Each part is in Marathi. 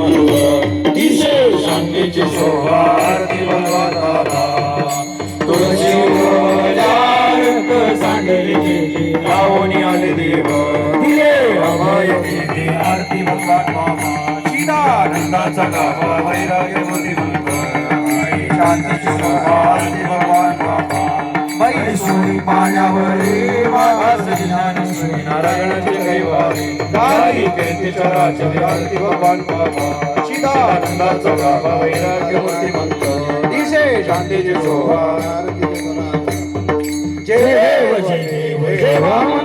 म्हणतो अतिशय शांतीची शोभा तुळशी रक्त सांडली गेली आले देव दिले अभय देवी आरती भगवान मामा चिदानंदाचा वैराग्य शांतीची शोभा आरती भगवान मामा बाई सोनी पाण्यावरी वाघास ज्ञानेश्वरी नारायणाचे कैवारी गाई कैती चराचरी आरती भगवान मामा चिदानंदाचा गाभा वैराग्य दिशे शांतीची शोभा जय देव जय हो, देव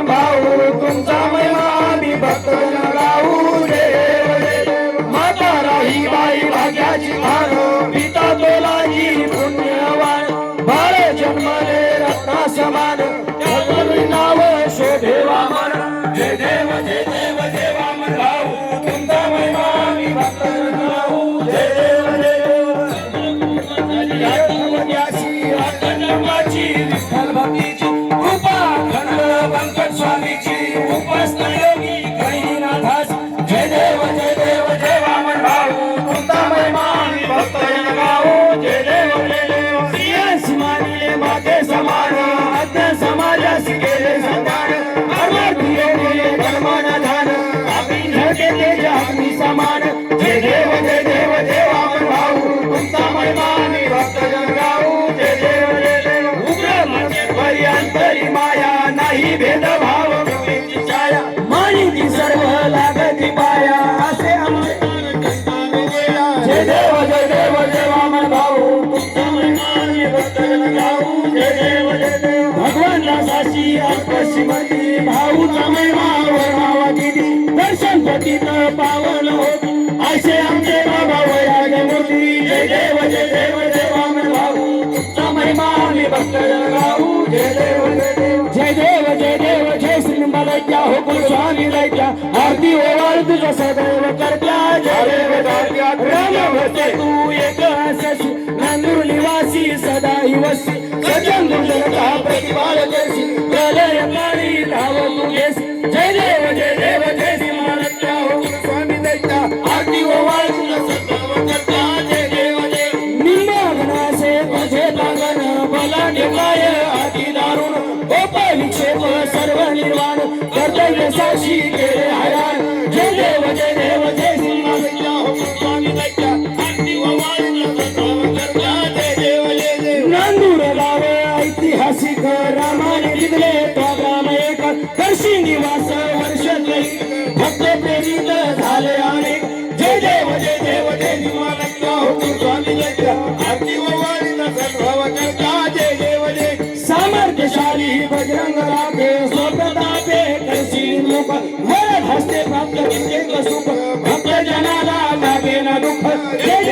Hallelujah. जय देव जय देव भाऊ. तुमचा महिमा भक्त जय देव जय देव. उग्र माया नाही भेदभाव. छाया सर्व लागती पाया. असे आमचे जय देव जय देव भाऊ. तुमचा महिमा आम्ही भक्त जय देव जय देव. भाऊचा महिमा दिली दर्शन पतित पावन होती. असे आमचे बाबा वैराग्य मूर्ती जय देव जय देव जय वामन भाऊ तुमचा महिमा आम्ही भक्त गाऊ जय देव जय देव जय देव जय देव जय श्री मलैया हो गोस्वामी लैया आरती हो, ओवाळ तुझं सदैव करत्या जय देव राम भक्त तू एक अससी नांदूर निवासी सदा ही वसी सजन दुर्जनता प्रतिभा रामाने दिले तो ग्राम एक. दर्शी निवास वर्ष भक्त प्रेरित झाले आणि जय देव जय देव जय निमालक्या हो स्वामी आरती ओवाळीला सद्भाव करता. जय देव जय. सामर्थ्यशाली बजरंग राखे स्वप्रतापे करशी मुख वरद हस्ते प्राप्त विद्येक सुख. भक्त जनाला लागे ना दुःख. जय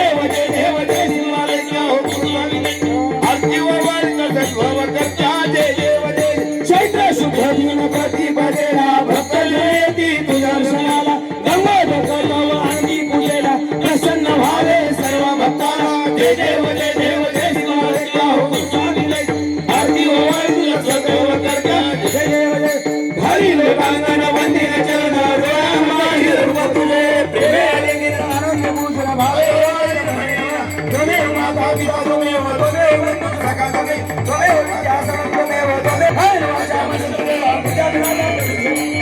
Thank you.